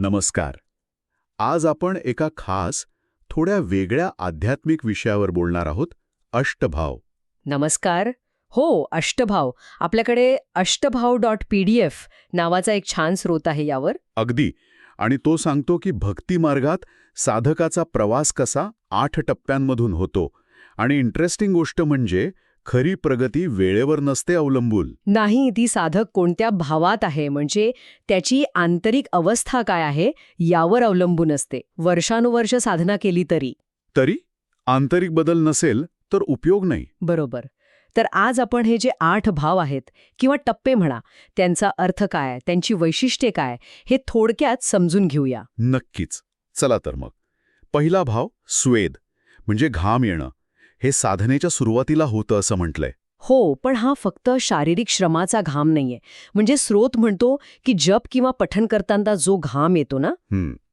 नमस्कार. आज आपण एका खास थोड्या वेगळ्या आध्यात्मिक विषयावर बोलणार आहोत अष्टभाव. नमस्कार. हो अष्टभाव. आपल्याकडे Ashtabhav dot P D F नावाचा एक छान स्रोत आहे यावर. अगदी. आणि तो सांगतो की भक्ती मार्गात साधकाचा प्रवास कसा आठ टप्प्यांमधून होतो. आणि इंटरेस्टिंग गोष्ट म्हणजे खरी प्रगती वेळेवर नसते अवलंबून. नाही ती साधक कोणत्या भावात आहे? म्हणजे त्याची आंतरिक अवस्था काय आहे यावर अवलंबून असते. वर्षानुवर्ष साधना केली तरी. तरी? आंतरिक बदल नसेल तर उपयोग नाही. बरोबर. तर आज आपण हे जे आठ भाव आहेत किंवा टप्पे म्हणा त्यांचा अर्थ काय त्यांची वैशिष्ट्ये काय हे थोडक्यात समजून घेऊया. नक्कीच. चला तर मग. पहिला भाव स्वेद म्हणजे घाम येणं. हे साधनेच्या सुरुवातीला होतं असं म्हटलंय. हो पण हा फक्त शारीरिक श्रमाचा घाम नाहीये. म्हणजे स्रोत म्हणतो की जप किंवा पठण करताना जो घाम येतो ना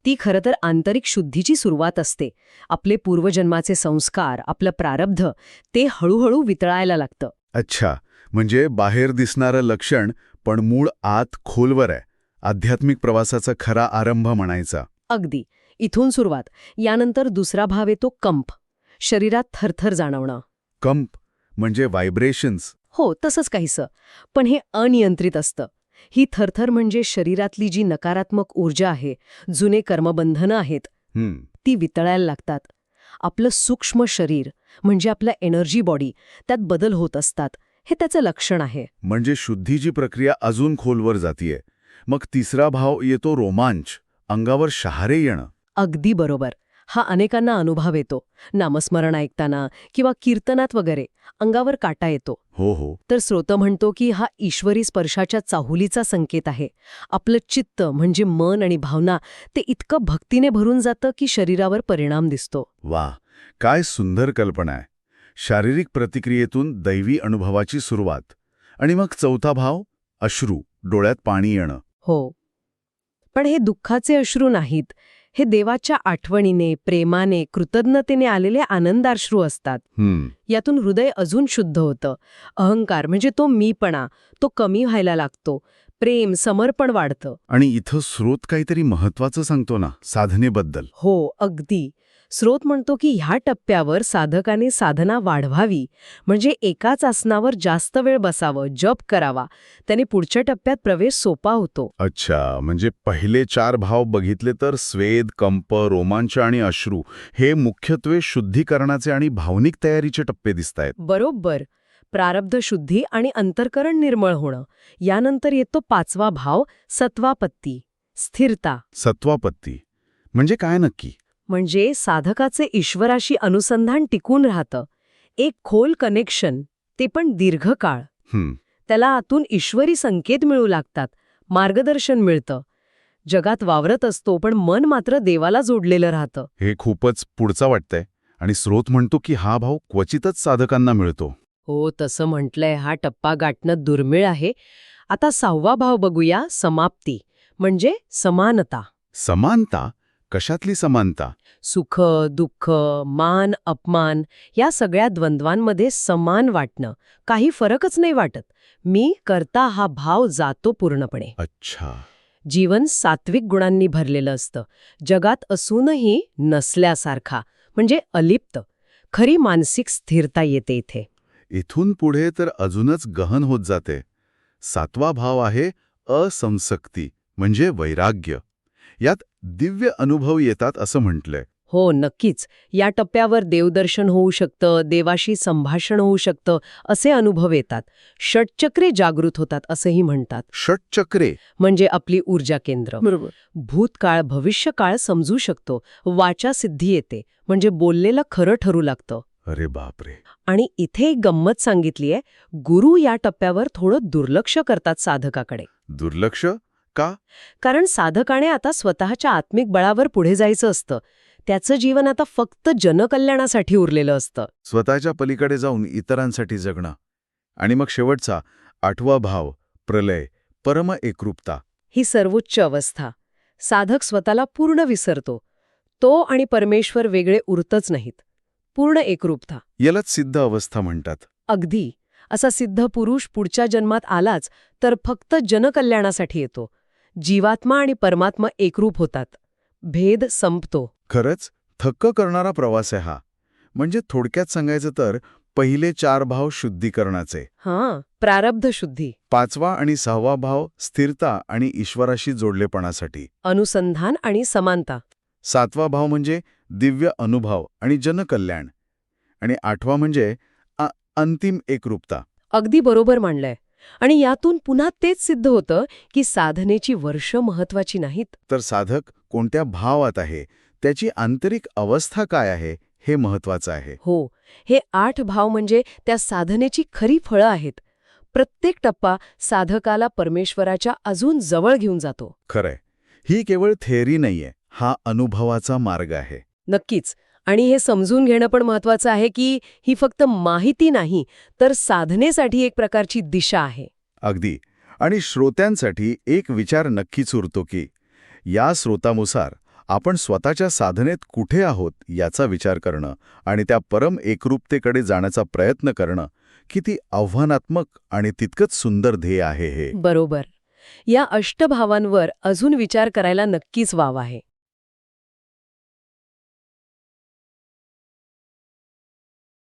ती खरं तर आंतरिक शुद्धीची सुरुवात असते. आपले पूर्वजन्माचे संस्कार आपलं प्रारब्ध ते हळूहळू वितळायला लागतं. अच्छा म्हणजे बाहेर दिसणारं लक्षण पण मूळ आत खोलवर आहे. आध्यात्मिक प्रवासाचा खरा आरंभ म्हणायचा. अगदी. इथून सुरुवात. यानंतर दुसरा भाव येतो कंप. शरीरात थरथर जाणवणं. कंप म्हणजे व्हायब्रेशन्स. हो तसंच काहीसं. पण हे अनियंत्रित असतं. ही थरथर म्हणजे शरीरातली जी नकारात्मक ऊर्जा आहे जुने कर्मबंधनं आहेत ती वितळायला लागतात. आपलं सूक्ष्म शरीर म्हणजे आपलं एनर्जी बॉडी त्यात बदल होत असतात. हे त्याचं लक्षण आहे. म्हणजे शुद्धीची प्रक्रिया अजून खोलवर जातीये. मग तिसरा भाव येतो रोमांच अंगावर शहारे येणं. अगदी बरोबर. हा अनेकांना अनुभव येतो. नामस्मरण ऐकताना किंवा कीर्तनात वगैरे अंगावर काटा येतो. हो हो. तर स्रोत म्हणतो की हा ईश्वरी स्पर्शाच्या चाहुलीचा संकेत आहे. आपलं चित्त म्हणजे मन आणि भावना ते इतकं भक्तीने भरून जातं की शरीरावर परिणाम दिसतो. वा काय सुंदर कल्पना आहे. शारीरिक प्रतिक्रियेतून दैवी अनुभवाची सुरुवात आणि मग चौथा भाव अश्रू डोळ्यात पाणी येणं. हो. पण हे दुःखाचे अश्रू नाहीत. हे देवाच्या आठवणीने प्रेमाने कृतज्ञतेने आलेले आनंदाश्रू असतात. यातून हृदय अजून शुद्ध होतं. अहंकार म्हणजे तो मीपणा तो कमी व्हायला लागतो. प्रेम समर्पण वाढतं. आणि इथं स्रोत काहीतरी महत्वाचं सांगतो ना साधनेबद्दल. हो अगदी. स्रोत म्हणतो की ह्या टप्प्यावर साधकाने साधना वाढवावी. म्हणजे एकाच आसनावर जास्त वेळ बसावं जप करावा. त्याने पुढच्या टप्प्यात प्रवेश सोपा होतो. अच्छा म्हणजे पहिले चार भाव बघितले तर स्वेद कंप रोमांच आणि अश्रू हे मुख्यत्वे शुद्धीकरणाचे आणि भावनिक तयारीचे टप्पे दिसतायत. बरोबर. प्रारब्ध शुद्धी आणि अंतर्करण निर्मळ होणं. यानंतर येतो पाचवा भाव सत्वापत्ती. स्थिरता. सत्वापत्ती. म्हणजे काय नक्की? म्हणजे साधकाचे ईश्वराशी अनुसंधान टिकून राहतं. एक खोल कनेक्शन ते पण दीर्घकाळ. त्याला आतून ईश्वरी संकेत मिळू लागतात मार्गदर्शन मिळतं. जगात वावरत असतो पण मन मात्र देवाला जोडलेलं राहतं. हे खूपच पुढचा वाटतंय आणि स्रोत म्हणतो की हा भाव क्वचितच साधकांना मिळतो. हो तसं म्हटलंय हा टप्पा गाठणं दुर्मिळ आहे. आता सहावा भाव बघूया समाप्ती म्हणजे समानता. समानता? कशातली समानता? सुख दुःख मान अपमान या सगळ्या द्वंद्वांमध्ये समान वाटणं. काही फरकच नाही वाटत. मी करता हा भाव जातो पूर्णपणे. अच्छा. जीवन सात्विक गुणांनी भरलेलं असतं. जगात असूनही नसल्यासारखा म्हणजे अलिप्त. खरी मानसिक स्थिरता येते इथे. इथून पुढे तर अजूनच गहन होत जाते. सातवा भाव आहे असंसक्ती म्हणजे वैराग्य. यात दिव्य अनुभव येतात असं म्हटलंय. हो नक्कीच. या टप्प्यावर देवदर्शन होऊ शकतं देवाशी संभाषण होऊ शकतं असे अनुभव येतात. षटचक्रे जागृत होतात असंही म्हणतात. षटचक्रे. म्हणजे आपली ऊर्जा केंद्र. बरोबर. भूतकाळ भविष्यकाळ समजू शकतो. वाचा सिद्धी येते. म्हणजे बोललेलं खरं ठरू लागतं. अरे बापरे. आणि इथे एक गंमत सांगितली आहे गुरु या टप्प्यावर थोडं दुर्लक्ष करतात साधकाकडे. दुर्लक्ष? का? कारण साधकाने आता स्वतःच्या आत्मिक बळावर पुढे जायचं असतं. त्याचं जीवन आता फक्त जनकल्याणासाठी उरलेलं असतं. स्वतःच्या पलीकडे जाऊन इतरांसाठी जगणं. आणि मग शेवटचा आठवा भाव प्रलय परम एकरूपता. ही सर्वोच्च अवस्था. साधक स्वतःला पूर्ण विसरतो. तो आणि परमेश्वर वेगळे उरतच नाहीत. पूर्ण एकरूपता. यालाच सिद्ध अवस्था म्हणतात. अगदी. असा सिद्ध पुरुष पुढच्या जन्मात आलाच तर फक्त जनकल्याणासाठी येतो. जीवात्मा आणि परमात्मा एकरूप होतात. भेद संपतो. खरंच थक्क करणारा प्रवास आहे हा. म्हणजे थोडक्यात सांगायचं तर पहिले चार भाव शुद्धीकरणाचे. हां प्रारब्ध शुद्धी. पाचवा आणि सहावा भाव स्थिरता आणि ईश्वराशी जोडलेपणासाठी. अनुसंधान आणि समानता. सातवा भाव म्हणजे दिव्य अनुभव आणि जनकल्याण. आणि आठवा म्हणजे अंतिम एकरूपता. अगदी बरोबर मांडलंय. आणि यातून पुन्हा तेच सिद्ध होतं की साधनेची वर्ष महत्वाची नाहीत. तर साधक कोणत्या भावात आहे? त्याची आंतरिक अवस्था काय आहे? हे महत्वाचं आहे. हो हे आठ भाव म्हणजे त्या साधनेची खरी फळं आहेत. प्रत्येक टप्पा साधकाला परमेश्वराच्या अजून जवळ घेऊन जातो. खरंय. ही केवळ थेअरी नाहीये हा अनुभवाचा मार्ग आहे. नक्कीच. आणि हे समजून घेणं पण महत्वाचं आहे की ही फक्त माहिती नाही तर साधनेसाठी एक प्रकारची दिशा आहे. अगदी. आणि श्रोत्यांसाठी एक विचार नक्कीच उरतो की या स्रोतानुसार आपण स्वतःच्या साधनेत कुठे आहोत याचा विचार करणं आणि त्या परम एकरूपतेकडे जाण्याचा प्रयत्न करणं किती आव्हानात्मक आणि तितकंच सुंदर ध्येय आहे हे. बरोबर. या अष्टभावांवर अजून विचार करायला नक्कीच वाव आहे.